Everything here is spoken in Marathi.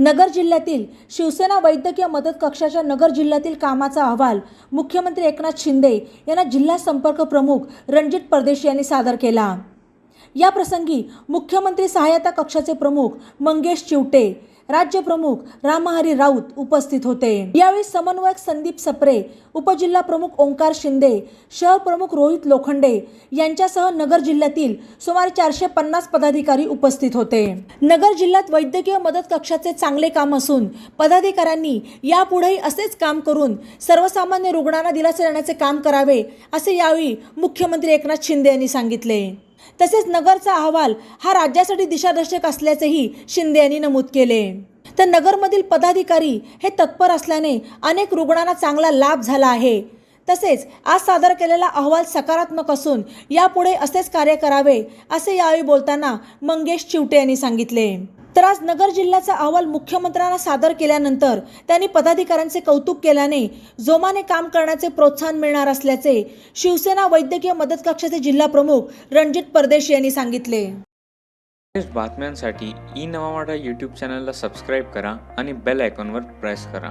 नगर जिल्ह्यातील शिवसेना वैद्यकीय मदत कक्षाच्या नगर जिल्ह्यातील कामाचा अहवाल मुख्यमंत्री एकनाथ शिंदे यांना जिल्हा संपर्क प्रमुख रणजित परदेशी यांनी सादर केला. या प्रसंगी मुख्यमंत्री सहायता कक्षाचे प्रमुख मंगेश चिवटे राज्य प्रमुख रामहरी राऊत उपस्थित होते. यावेळी समन्वयक संदीप सप्रे उपजिल्हा प्रमुख ओंकार शिंदे शहर प्रमुख रोहित लोखंडे यांच्यासह नगर जिल्ह्यातील सुमारे चारशे पन्नास पदाधिकारी उपस्थित होते. नगर जिल्ह्यात वैद्यकीय मदत कक्षाचे चांगले काम असून पदाधिकाऱ्यांनी यापुढेही असेच काम करून सर्वसामान्य रुग्णांना दिलासा देण्याचे काम करावे असे यावेळी मुख्यमंत्री एकनाथ शिंदे यांनी सांगितले. तसेच नगरचा अहवाल हा राज्यासाठी दिशादर्शक असल्याचेही शिंदे यांनी नमूद केले. तर नगरमधील पदाधिकारी हे तत्पर असल्याने अनेक रुग्णांना चांगला लाभ झाला आहे. तसेच आज सादर केलेला अहवाल सकारात्मक असून यापुढे असेच कार्य करावे असे यावेळी बोलताना मंगेश चिवटे यांनी सांगितले. तर आज नगर जिल्ह्याचा अहवाल मुख्यमंत्र्यांना सादर केल्यानंतर त्यांनी पदाधिकाऱ्यांचे कौतुक केल्याने जोमाने काम करण्याचे प्रोत्साहन मिळणार असल्याचे शिवसेना वैद्यकीय मदत कक्षाचे जिल्हा प्रमुख रणजित परदेशी यांनी सांगितले. बातम्यांसाठी ई नवा यूट्यूब चॅनलला सबस्क्राईब करा आणि बेल आयकॉनवर प्रेस करा.